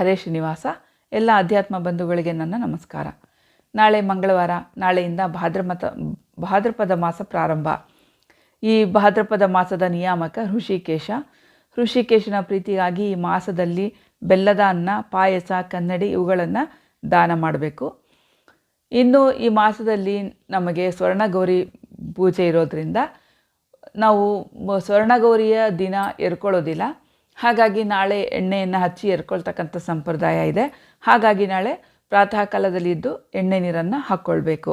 ಹರೇ ಶ್ರೀನಿವಾಸ. ಎಲ್ಲ ಅಧ್ಯಾತ್ಮ ಬಂಧುಗಳಿಗೆ ನನ್ನ ನಮಸ್ಕಾರ. ನಾಳೆ ಮಂಗಳವಾರ, ನಾಳೆಯಿಂದ ಭಾದ್ರಮತ, ಭಾದ್ರಪದ ಮಾಸ ಪ್ರಾರಂಭ. ಈ ಭಾದ್ರಪದ ಮಾಸದ ನಿಯಾಮಕ ಋಷಿಕೇಶ ಋಷಿಕೇಶನ ಪ್ರೀತಿಗಾಗಿ ಈ ಮಾಸದಲ್ಲಿ ಬೆಲ್ಲದ ಅನ್ನ, ಪಾಯಸ, ಕನ್ನಡಿ ಇವುಗಳನ್ನು ದಾನ ಮಾಡಬೇಕು. ಇನ್ನು ಈ ಮಾಸದಲ್ಲಿ ನಮಗೆ ಸ್ವರ್ಣಗೌರಿ ಪೂಜೆ ಇರೋದರಿಂದ ನಾವು ಸ್ವರ್ಣಗೌರಿಯ ದಿನ ಎರ್ಕೊಳ್ಳೋದಿಲ್ಲ. ಹಾಗಾಗಿ ನಾಳೆ ಎಣ್ಣೆಯನ್ನು ಹಚ್ಚಿ ಎರ್ಕೊಳ್ತಕ್ಕಂಥ ಸಂಪ್ರದಾಯ ಇದೆ. ಹಾಗಾಗಿ ನಾಳೆ ಪ್ರಾತಃ ಕಾಲದಲ್ಲಿ ಇದ್ದು ಎಣ್ಣೆ ನೀರನ್ನು ಹಾಕ್ಕೊಳ್ಬೇಕು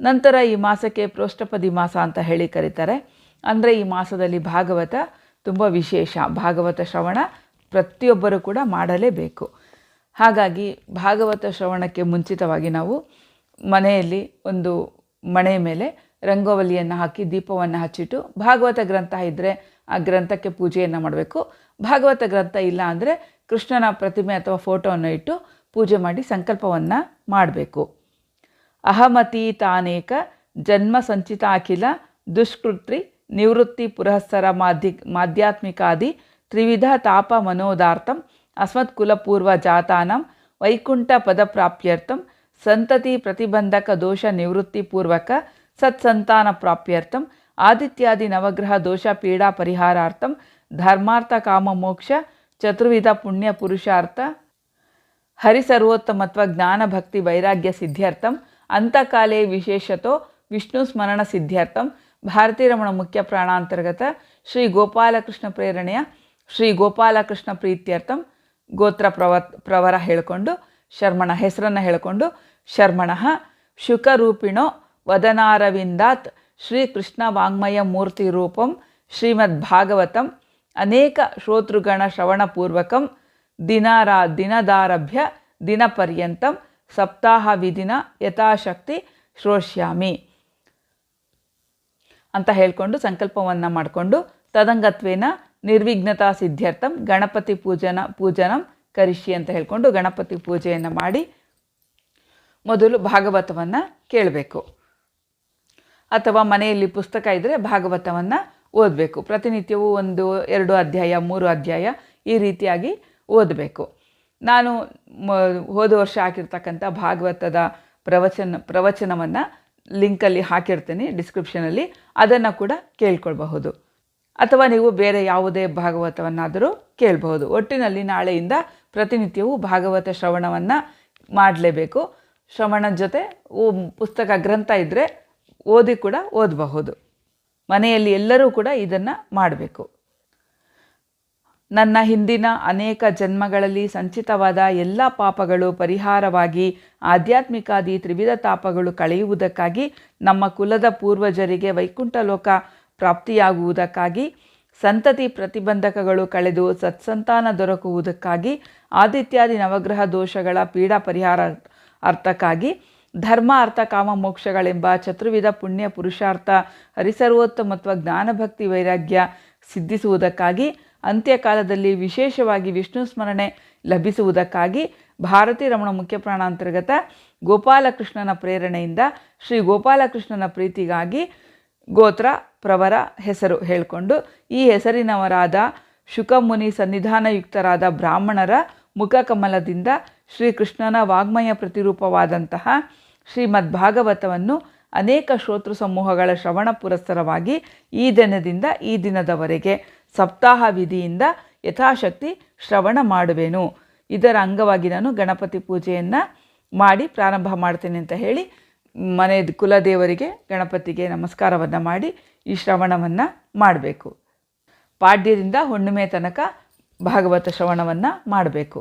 ನಂತರ ಈ ಮಾಸಕ್ಕೆ ಪ್ರೋಷ್ಠಪದಿ ಮಾಸ ಅಂತ ಹೇಳಿ ಕರೀತಾರೆ. ಅಂದರೆ ಈ ಮಾಸದಲ್ಲಿ ಭಾಗವತ ತುಂಬ ವಿಶೇಷ. ಭಾಗವತ ಶ್ರವಣ ಪ್ರತಿಯೊಬ್ಬರೂ ಕೂಡ ಮಾಡಲೇಬೇಕು. ಹಾಗಾಗಿ ಭಾಗವತ ಶ್ರವಣಕ್ಕೆ ಮುಂಚಿತವಾಗಿ ನಾವು ಮನೆಯಲ್ಲಿ ಒಂದು ಮಣೆ ಮೇಲೆ ರಂಗೋವಲಿಯನ್ನು ಹಾಕಿ ದೀಪವನ್ನು ಹಚ್ಚಿಟ್ಟು ಭಾಗವತ ಗ್ರಂಥ ಇದ್ದರೆ ಆ ಗ್ರಂಥಕ್ಕೆ ಪೂಜೆಯನ್ನು ಮಾಡಬೇಕು. ಭಾಗವತ ಗ್ರಂಥ ಇಲ್ಲ ಅಂದರೆ ಕೃಷ್ಣನ ಪ್ರತಿಮೆ ಅಥವಾ ಫೋಟೋವನ್ನು ಇಟ್ಟು ಪೂಜೆ ಮಾಡಿ ಸಂಕಲ್ಪವನ್ನು ಮಾಡಬೇಕು. ಅಹಮತಿ ತಾನೇಕ ಜನ್ಮ ಸಂಚಿತಾಖಿಲ ದುಷ್ಕೃತ್ರಿ ನಿವೃತ್ತಿ ಪುರಸ್ಸರ ಮಾಧ್ಯ ಮಾಧ್ಯಾತ್ಮಿಕಾದಿ ತ್ರಿವಿಧ ತಾಪ ಮನೋದಾರ್ಥಂ ಅಸ್ಮತ್ಕುಲಪೂರ್ವ ಜಾತಾನಂ ವೈಕುಂಠ ಪದಪ್ರಾಪ್ಯರ್ಥಂ ಸಂತತಿ ಪ್ರತಿಬಂಧಕ ದೋಷ ನಿವೃತ್ತಿ ಪೂರ್ವಕ ಸತ್ಸಂತಾನ ಪ್ರಾಪ್ಯರ್ಥಂ ಆದಿತ್ಯಾದಿ ನವಗ್ರಹ ದೋಷ ಪೀಡಾ ಪರಿಹಾರಾರ್ಥಂ ಧರ್ಮಾರ್ಥ ಕಾಮ ಮೋಕ್ಷ ಚತುರ್ವಿಧ ಪುಣ್ಯ ಪುರುಷಾರ್ಥ ಹರಿಸರ್ವೋತ್ತಮತ್ವ ಜ್ಞಾನ ಭಕ್ತಿ ವೈರಾಗ್ಯ ಸಿದ್ಧ್ಯರ್ಥಂ ಅಂತಕಾಲೇ ವಿಶೇಷತೋ ವಿಷ್ಣು ಸ್ಮರಣ ಸಿದ್ಧ್ಯರ್ಥಂ ಭಾರತೀರಮಣ ಮುಖ್ಯ ಪ್ರಾಣಾಂತರ್ಗತ ಶ್ರೀ ಗೋಪಾಲಕೃಷ್ಣ ಪ್ರೇರಣೆಯ ಶ್ರೀ ಗೋಪಾಲಕೃಷ್ಣ ಪ್ರೀತ್ಯರ್ಥಂ ಗೋತ್ರ ಪ್ರವ ಪ್ರವರ ಹೇಳಿಕೊಂಡು, ಶರ್ಮಣ ಹೆಸರನ್ನು ಹೇಳಿಕೊಂಡು, ಶರ್ಮಣಃ, ಶುಕರೂಪಿಣೋ ವದನಾರವಿಂದಾತ್ ಶ್ರೀಕೃಷ್ಣ ವಾಂಗ್ಮಯ ಮೂರ್ತಿ ರೂಪಂ, ಶ್ರೀಮದ್ ಭಾಗವತಂ, ಅನೇಕ ಶ್ರೋತೃಗಣ ಶ್ರವಣಪೂರ್ವಕಂ ದಿನಾರಾ ದಿನದಾರಭ್ಯ, ದಿನಪರ್ಯಂತಂ, ಸಪ್ತಾಹ ವಿಧಿನ ಯಥಾಶಕ್ತಿ ಶ್ರೋಷ್ಯಾಮಿ ಅಂತ ಹೇಳಿಕೊಂಡು ಸಂಕಲ್ಪವನ್ನು ಮಾಡಿಕೊಂಡು ತದಂಗತ್ವೇನ ನಿರ್ವಿಘ್ನತಾ ಸಿದ್ಧಾರ್ಥಂ ಗಣಪತಿ ಪೂಜನ ಪೂಜನಂ ಕರಿಷಿ ಅಂತ ಹೇಳಿಕೊಂಡು ಗಣಪತಿ ಪೂಜೆಯನ್ನು ಮಾಡಿ ಮೊದಲು ಭಾಗವತವನ್ನು ಕೇಳಬೇಕು. ಅಥವಾ ಮನೆಯಲ್ಲಿ ಪುಸ್ತಕ ಇದ್ದರೆ ಭಾಗವತವನ್ನು ಓದಬೇಕು. ಪ್ರತಿನಿತ್ಯವೂ ಒಂದು ಎರಡು ಅಧ್ಯಾಯ, ಮೂರು ಅಧ್ಯಾಯ ಈ ರೀತಿಯಾಗಿ ಓದಬೇಕು. ನಾನು ಹೋದ ವರ್ಷ ಹಾಕಿರ್ತಕ್ಕಂಥ ಭಾಗವತದ ಪ್ರವಚನ, ಪ್ರವಚನವನ್ನು ಲಿಂಕಲ್ಲಿ ಹಾಕಿರ್ತೀನಿ ಡಿಸ್ಕ್ರಿಪ್ಷನಲ್ಲಿ ಅದನ್ನು ಕೂಡ ಕೇಳ್ಕೊಳ್ಬಹುದು. ಅಥವಾ ನೀವು ಬೇರೆ ಯಾವುದೇ ಭಾಗವತವನ್ನಾದರೂ ಕೇಳಬಹುದು. ಒಟ್ಟಿನಲ್ಲಿ ನಾಳೆಯಿಂದ ಪ್ರತಿನಿತ್ಯವೂ ಭಾಗವತ ಶ್ರವಣವನ್ನು ಮಾಡಲೇಬೇಕು. ಶ್ರವಣದ ಜೊತೆ ಪುಸ್ತಕ ಗ್ರಂಥ ಇದ್ದರೆ ಓದಿ ಕೂಡ ಓದಬಹುದು. ಮನೆಯಲ್ಲಿ ಎಲ್ಲರೂ ಕೂಡ ಇದನ್ನು ಮಾಡಬೇಕು. ನನ್ನ ಹಿಂದಿನ ಅನೇಕ ಜನ್ಮಗಳಲ್ಲಿ ಸಂಚಿತವಾದ ಎಲ್ಲ ಪಾಪಗಳು ಪರಿಹಾರವಾಗಿ ಆಧ್ಯಾತ್ಮಿಕಾದಿ ತ್ರಿವಿಧ ತಾಪಗಳು ಕಳೆಯುವುದಕ್ಕಾಗಿ ನಮ್ಮ ಕುಲದ ಪೂರ್ವಜರಿಗೆ ವೈಕುಂಠ ಲೋಕ ಪ್ರಾಪ್ತಿಯಾಗುವುದಕ್ಕಾಗಿ, ಸಂತತಿ ಪ್ರತಿಬಂಧಕಗಳು ಕಳೆದು ಸತ್ಸಂತಾನ ದೊರಕುವುದಕ್ಕಾಗಿ, ಆದಿತ್ಯಾದಿ ನವಗ್ರಹ ದೋಷಗಳ ಪೀಡಾ ಪರಿಹಾರ ಅರ್ಥಕ್ಕಾಗಿ ಧರ್ಮ, ಅರ್ಥ, ಕಾಮ, ಮೋಕ್ಷಗಳೆಂಬ ಚತುರ್ವಿಧ ಪುಣ್ಯ, ಪುರುಷಾರ್ಥ, ಹರಿಸರ್ವೋತ್ತಮತ್ವ, ಜ್ಞಾನಭಕ್ತಿ, ವೈರಾಗ್ಯ ಸಿದ್ಧಿಸುವುದಕ್ಕಾಗಿ, ಅಂತ್ಯಕಾಲದಲ್ಲಿ ವಿಶೇಷವಾಗಿ ವಿಷ್ಣು ಸ್ಮರಣೆ ಲಭಿಸುವುದಕ್ಕಾಗಿ ಭಾರತೀ ರಮಣ ಮುಖ್ಯ ಪ್ರಾಣಾಂತರ್ಗತ ಗೋಪಾಲಕೃಷ್ಣನ ಪ್ರೇರಣೆಯಿಂದ ಶ್ರೀ ಗೋಪಾಲಕೃಷ್ಣನ ಪ್ರೀತಿಗಾಗಿ ಗೋತ್ರ ಪ್ರವರ ಹೆಸರು ಹೇಳಿಕೊಂಡು ಈ ಹೆಸರಿನವರಾದ ಶುಕಮುನಿ ಸನ್ನಿಧಾನಯುಕ್ತರಾದ ಬ್ರಾಹ್ಮಣರ ಮುಖಕಮಲದಿಂದ ಶ್ರೀಕೃಷ್ಣನ ವಾಗ್ಮಯ ಪ್ರತಿರೂಪವಾದಂತಹ ಶ್ರೀಮದ್ ಭಾಗವತವನ್ನು ಅನೇಕ ಶ್ರೋತೃ ಸಮೂಹಗಳ ಶ್ರವಣ ಪುರಸ್ಸರವಾಗಿ ಈ ದಿನದಿಂದ ಈ ದಿನದವರೆಗೆ ಸಪ್ತಾಹ ವಿಧಿಯಿಂದ ಯಥಾಶಕ್ತಿ ಶ್ರವಣ ಮಾಡುವೆನು. ಇದರ ಅಂಗವಾಗಿ ನಾನು ಗಣಪತಿ ಪೂಜೆಯನ್ನು ಮಾಡಿ ಪ್ರಾರಂಭ ಮಾಡ್ತೇನೆ ಅಂತ ಹೇಳಿ ಮನೆ ಕುಲದೇವರಿಗೆ ಗಣಪತಿಗೆ ನಮಸ್ಕಾರವನ್ನು ಮಾಡಿ ಈ ಶ್ರವಣವನ್ನು ಮಾಡಬೇಕು. ಪಾಡ್ಯದಿಂದ ಹುಣ್ಣಿಮೆ ತನಕ ಭಾಗವತ ಶ್ರವಣವನ್ನು ಮಾಡಬೇಕು.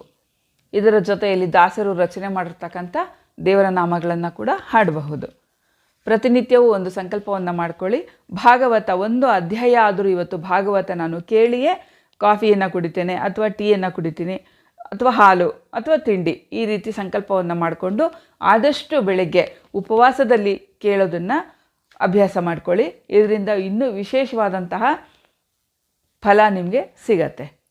ಇದರ ಜೊತೆಯಲ್ಲಿ ದಾಸರು ರಚನೆ ಮಾಡಿರ್ತಕ್ಕಂಥ ದೇವರ ನಾಮಗಳನ್ನು ಕೂಡ ಹಾಡಬಹುದು. ಪ್ರತಿನಿತ್ಯವೂ ಒಂದು ಸಂಕಲ್ಪವನ್ನು ಮಾಡ್ಕೊಳ್ಳಿ. ಭಾಗವತ ಒಂದು ಅಧ್ಯಾಯ ಆದರೂ ಇವತ್ತು ಭಾಗವತ ನಾನು ಕೇಳಿಯೇ ಕಾಫಿಯನ್ನು ಕುಡಿತೇನೆ ಅಥವಾ ಟೀಯನ್ನು ಕುಡಿತೀನಿ ಅಥವಾ ಹಾಲು ಅಥವಾ ತಿಂಡಿ ಈ ರೀತಿ ಸಂಕಲ್ಪವನ್ನು ಮಾಡಿಕೊಂಡು ಆದಷ್ಟು ಬೆಳಗ್ಗೆ ಉಪವಾಸದಲ್ಲಿ ಕೇಳೋದನ್ನು ಅಭ್ಯಾಸ ಮಾಡ್ಕೊಳ್ಳಿ. ಇದರಿಂದ ಇನ್ನೂ ವಿಶೇಷವಾದಂತಹ ಫಲ ನಿಮಗೆ ಸಿಗತ್ತೆ.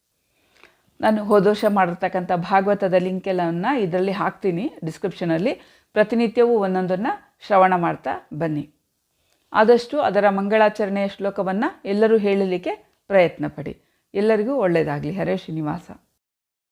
ನಾನು ಹೋದ ವರ್ಷ ಮಾಡಿರ್ತಕ್ಕಂಥ ಭಾಗವತದ ಲಿಂಕ್ ಎಲ್ಲವನ್ನು ಇದರಲ್ಲಿ ಹಾಕ್ತೀನಿ ಡಿಸ್ಕ್ರಿಪ್ಷನಲ್ಲಿ ಪ್ರತಿನಿತ್ಯವೂ ಒಂದೊಂದನ್ನು ಶ್ರವಣ ಮಾಡ್ತಾ ಬನ್ನಿ. ಆದಷ್ಟು ಅದರ ಮಂಗಳಾಚರಣೆಯ ಶ್ಲೋಕವನ್ನು ಎಲ್ಲರೂ ಹೇಳಲಿಕ್ಕೆ ಪ್ರಯತ್ನ ಪಡಿ. ಎಲ್ಲರಿಗೂ ಒಳ್ಳೆಯದಾಗಲಿ ಹರೇ ಶ್ರೀನಿವಾಸ.